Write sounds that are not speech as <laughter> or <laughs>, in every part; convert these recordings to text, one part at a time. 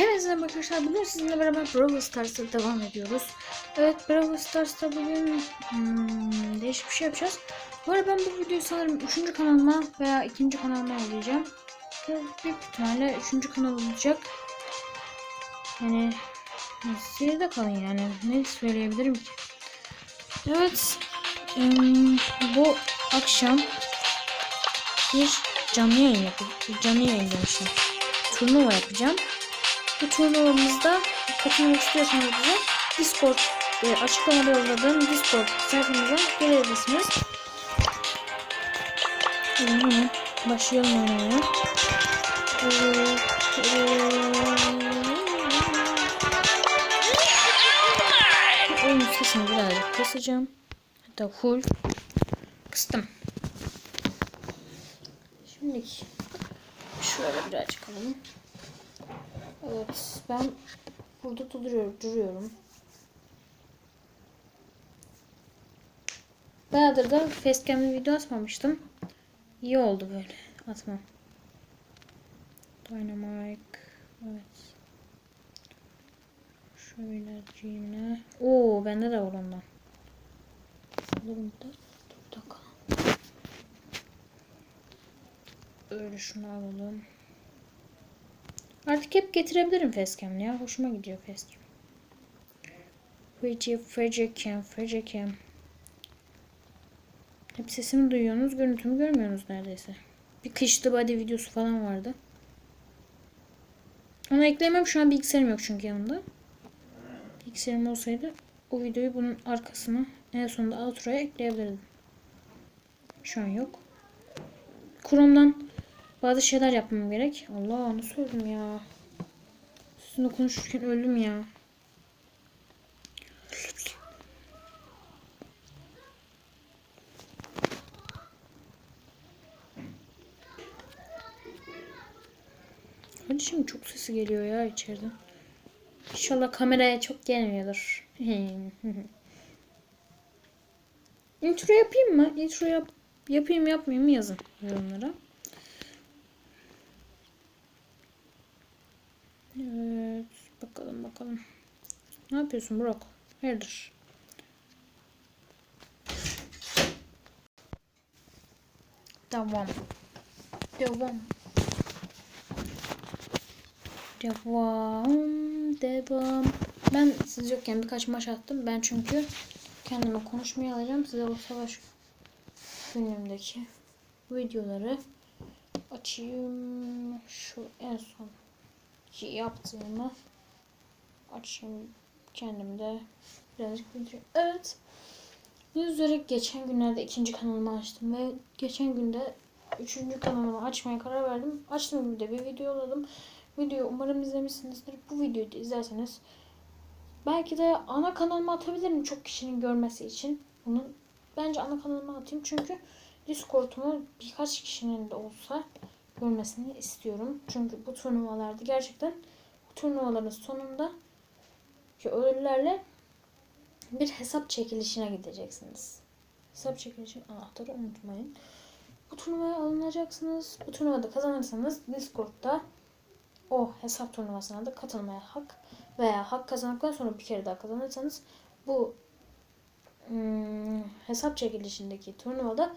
Hepinize merhaba arkadaşlar. Bugün sizinle beraber Brawl Stars'a devam ediyoruz. Evet Brawl Stars'ta bugün hmm, değişik bir şey yapacağız. Bu arada ben bu videoyu sanırım 3. kanalıma veya 2. kanalıma. Ve Büyük ihtimalle 3. kanal olacak. Yani siz de kalın yani. Ne söyleyebilirim ki? Evet. hmm, bu akşam bir canlı yayın yapacağım. Canlı yayın demişim. Turnuva yapacağım. Bu turnuvamızda katılmak istiyorsanız bize Discord e, açıklamada yolladığım Discord sayfamıza gelebilirsiniz. Hemen başlayalım oynamaya. Oyun sesini birazcık kısacağım. Hatta full kıstım. Şimdi şöyle birazcık alalım. Evet ben burada duruyorum. duruyorum. Bayağıdır da facecam'li video atmamıştım. İyi oldu böyle atmam. Dynamite. Evet. Şöyle cimne. Oo bende de var ondan. Alırım da. Dur dakika. Öyle şunu alalım. Artık hep getirebilirim facecam'li ya. Hoşuma gidiyor facecam. Fece, facecam, facecam. Hep sesimi duyuyorsunuz, görüntümü görmüyorsunuz neredeyse. Bir kışlı body videosu falan vardı. Onu eklemem şu an bilgisayarım yok çünkü yanımda. Bilgisayarım olsaydı o videoyu bunun arkasına en sonunda outro'ya ekleyebilirdim. Şu an yok. Chrome'dan bazı şeyler yapmam gerek. Allah nasıl öldüm ya. Sizinle konuşurken öldüm ya. Kardeşim çok sesi geliyor ya içeriden. İnşallah kameraya çok gelmiyordur. <laughs> Intro yapayım mı? Intro yap yapayım yapmayayım mı yazın yorumlara. Evet. Bakalım bakalım. Ne yapıyorsun Burak? Hayırdır? Devam. Devam. Devam. Devam. Ben siz yokken birkaç maç attım. Ben çünkü kendime konuşmaya alacağım. Size o savaş günümdeki videoları açayım. Şu en son yaptığımı açayım kendimde birazcık bildireyim. Evet. Üzere geçen günlerde ikinci kanalımı açtım ve geçen günde üçüncü kanalımı açmaya karar verdim. Açtım bir de bir video yolladım. Videoyu umarım izlemişsinizdir. Bu videoyu izlerseniz belki de ana kanalıma atabilirim çok kişinin görmesi için. Bunun bence ana kanalıma atayım çünkü Discord'umu birkaç kişinin de olsa görmesini istiyorum. Çünkü bu turnuvalarda gerçekten turnuvaların sonunda ki ödüllerle bir hesap çekilişine gideceksiniz. Hesap çekilişin anahtarı unutmayın. Bu turnuvaya alınacaksınız. Bu turnuvada kazanırsanız Discord'da o hesap turnuvasına da katılmaya hak veya hak kazandıktan sonra bir kere daha kazanırsanız bu hmm, hesap çekilişindeki turnuvada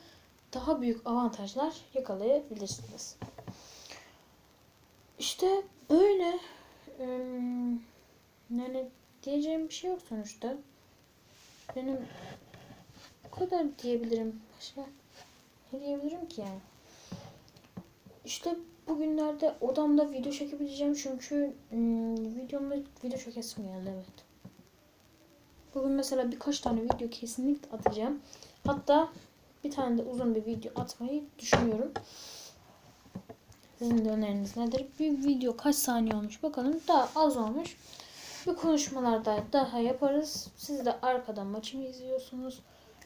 daha büyük avantajlar yakalayabilirsiniz. İşte böyle yani diyeceğim bir şey yok sonuçta. Benim bu kadar diyebilirim. Başka ne diyebilirim ki yani? İşte bugünlerde odamda video çekebileceğim çünkü hmm, videomda video çekesim geldi evet. Bugün mesela birkaç tane video kesinlikle atacağım. Hatta bir tane de uzun bir video atmayı düşünüyorum. Sizin de öneriniz nedir? Bir video kaç saniye olmuş bakalım. Daha az olmuş. Bir konuşmalarda daha yaparız. Siz de arkadan maçımı izliyorsunuz.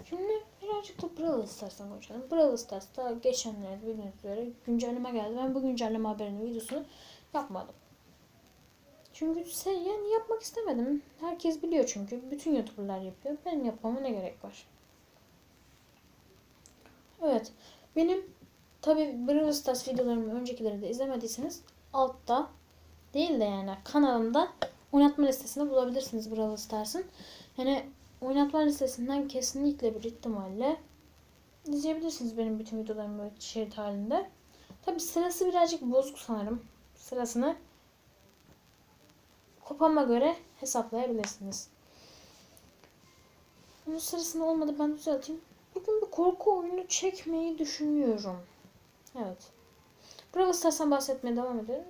Şimdi birazcık da Brawl Stars'tan konuşalım. Brawl Stars'ta geçenlerde bildiğiniz üzere güncelleme geldi. Ben bu güncelleme haberinin videosunu yapmadım. Çünkü sen yani yapmak istemedim. Herkes biliyor çünkü. Bütün YouTuber'lar yapıyor. Benim yapmama ne gerek var? Evet. Benim tabi Brawl Stars videolarımı öncekileri de izlemediyseniz altta değil de yani kanalımda oynatma listesinde bulabilirsiniz Brawl Stars'ın. Yani oynatma listesinden kesinlikle bir ihtimalle izleyebilirsiniz benim bütün videolarımı böyle şerit halinde. Tabi sırası birazcık bozuk sanırım. Sırasını kopama göre hesaplayabilirsiniz. Bunun sırasında olmadı ben düzelteyim. Bugün bir korku oyunu çekmeyi düşünüyorum. Evet. Brawl Stars'tan bahsetmeye devam edelim.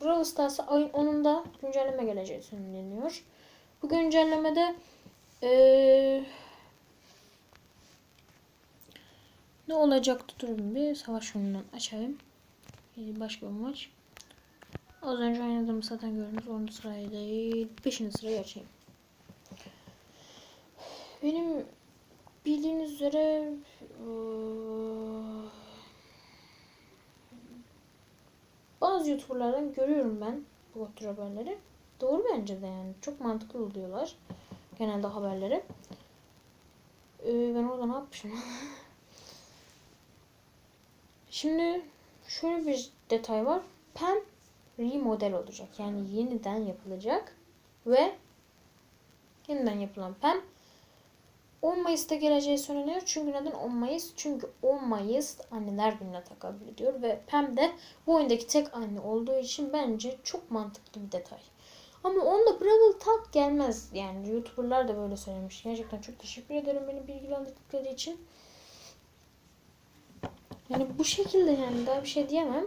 Brawl Stars'a ayın 10'unda güncelleme geleceği söyleniyor. Bu güncellemede ee, ne olacaktı durun bir savaş oyunundan açayım. Ee, Başka bir maç. Az önce oynadığımı zaten gördünüz. 10. sırayı değil. 5. sırayı açayım. Benim bildiğiniz üzere eee, bazı youtuberlardan görüyorum ben bu tür haberleri. Doğru bence de yani. Çok mantıklı oluyorlar. Genelde haberleri. Ee, ben orada ne yapmışım? <laughs> Şimdi şöyle bir detay var. Pen remodel olacak. Yani yeniden yapılacak. Ve yeniden yapılan pen 10 Mayıs'ta geleceği söyleniyor. Çünkü neden 10 Mayıs? Çünkü 10 Mayıs anneler gününe tekabül ediyor. Ve Pem de bu oyundaki tek anne olduğu için bence çok mantıklı bir detay. Ama onda Brawl Talk gelmez. Yani YouTuber'lar da böyle söylemiş. Gerçekten çok teşekkür ederim beni bilgilendirdikleri için. Yani bu şekilde yani daha bir şey diyemem.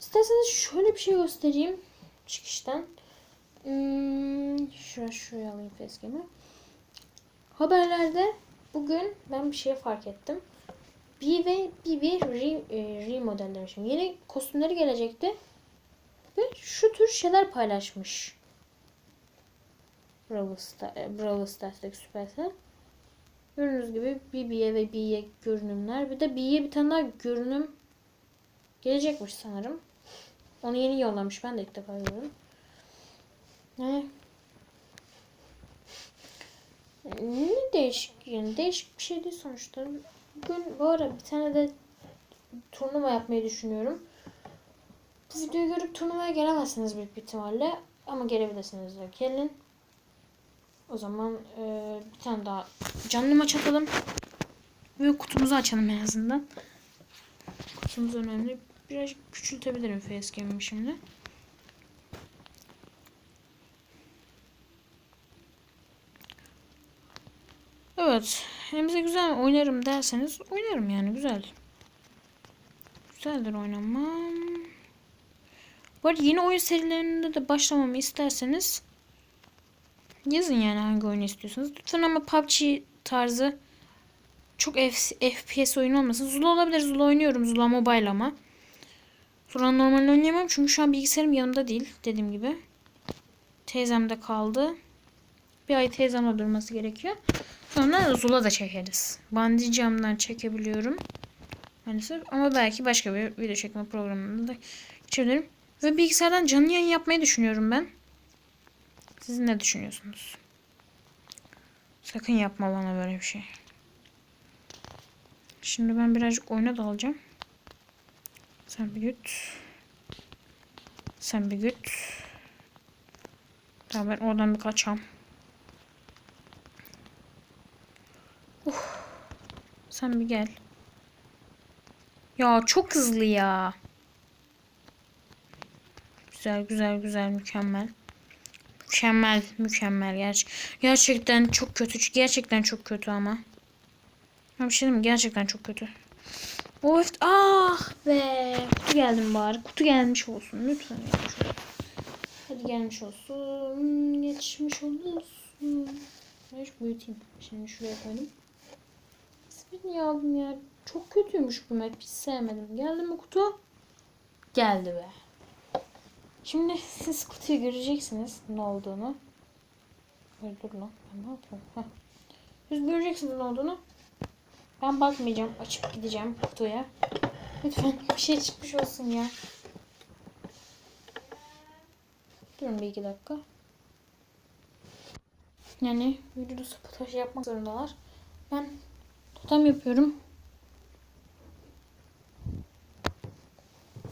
İsterseniz şöyle bir şey göstereyim çıkıştan. Hmm, şuraya şuraya alayım facecam'i. Haberlerde bugün ben bir şey fark ettim. B ve BB re, e, remodel demişim. Yeni kostümleri gelecekti. Ve şu tür şeyler paylaşmış. Brawl, Star, e, Brawl Stars'taki Supercell. Gördüğünüz gibi BB'ye ve B'ye görünümler. Bir de B'ye bir tane daha görünüm gelecekmiş sanırım. Onu yeni yollamış. Ben de ilk defa görüyorum. Yani ne değişik yani değişik bir şey değil sonuçta. Bugün bu ara bir tane de turnuva yapmayı düşünüyorum. Bu videoyu görüp turnuvaya gelemezsiniz büyük bir ihtimalle. Ama gelebilirsiniz de gelin. O zaman e, bir tane daha canlı maç atalım. Ve kutumuzu açalım en azından. Kutumuz önemli. Birazcık küçültebilirim facecam'imi şimdi. Evet. Elimize güzel oynarım derseniz oynarım yani güzel. Güzeldir oynamam. Bu arada yeni oyun serilerinde de başlamamı isterseniz yazın yani hangi oyunu istiyorsanız. Lütfen ama PUBG tarzı çok F FPS oyun olmasın. Zula olabilir. Zula oynuyorum. Zula mobile ama. Zula normal oynayamam çünkü şu an bilgisayarım yanımda değil. Dediğim gibi. Teyzemde kaldı. Bir ay teyzemle durması gerekiyor. Sonra Zula da çekeriz. Bandi camdan çekebiliyorum. Maalesef. Ama belki başka bir video çekme programında da geçebilirim. Ve bilgisayardan canlı yayın yapmayı düşünüyorum ben. Siz ne düşünüyorsunuz? Sakın yapma bana böyle bir şey. Şimdi ben birazcık oyuna dalacağım. Sen bir güt. Sen bir güt. Tamam ben oradan bir kaçam. Sen bir gel. Ya çok hızlı ya. Güzel güzel güzel mükemmel. Mükemmel mükemmel gerçek. Gerçekten çok kötü. Gerçekten çok kötü ama. Bir şey mi? Gerçekten çok kötü. Of ah be. Kutu geldim bari. Kutu gelmiş olsun. Lütfen gelmiş olsun. Hadi gelmiş olsun. Geçmiş olsun. Şu büyüteyim. Şimdi şuraya koydum. İsmini niye aldım ya? Çok kötüymüş bu map. Hiç sevmedim. Geldi mi kutu? Geldi be. Şimdi siz kutuyu göreceksiniz ne olduğunu. Hayır dur lan. Ben ne yapıyorum? Heh. Siz göreceksiniz ne olduğunu. Ben bakmayacağım. Açıp gideceğim kutuya. Lütfen <laughs> bir şey çıkmış olsun ya. Durun bir iki dakika. Yani videoda sabotaj yapmak zorundalar. Ben totem yapıyorum.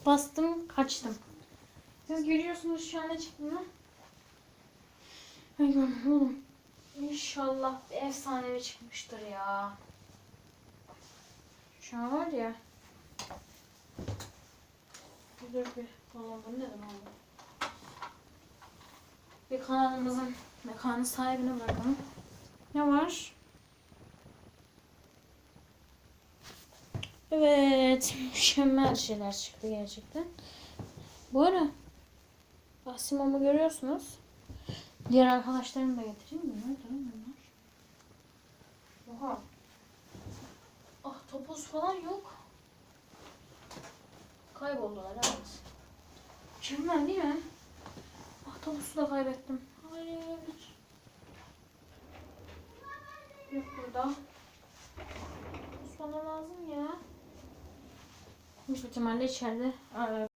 Bastım kaçtım. Siz görüyorsunuz şu an ne çıktığını. Ay oğlum. İnşallah bir efsanevi çıkmıştır ya. Şu an var ya. Dur bir balon bu ne demek oldu? Bir kanalımızın mekanı sahibine bırakalım. Ne var? Evet, mükemmel şeyler çıktı gerçekten. Bu ara Asimom'u görüyorsunuz. Diğer arkadaşlarımı da getireyim mi? Nerede bunlar? Oha. Ah topuz falan yok. Kayboldular evet. Mükemmel değil mi? Ah topuzu da kaybettim. Hayır. Yok burada. Bana lazım ya. Büyük ihtimalle içeride.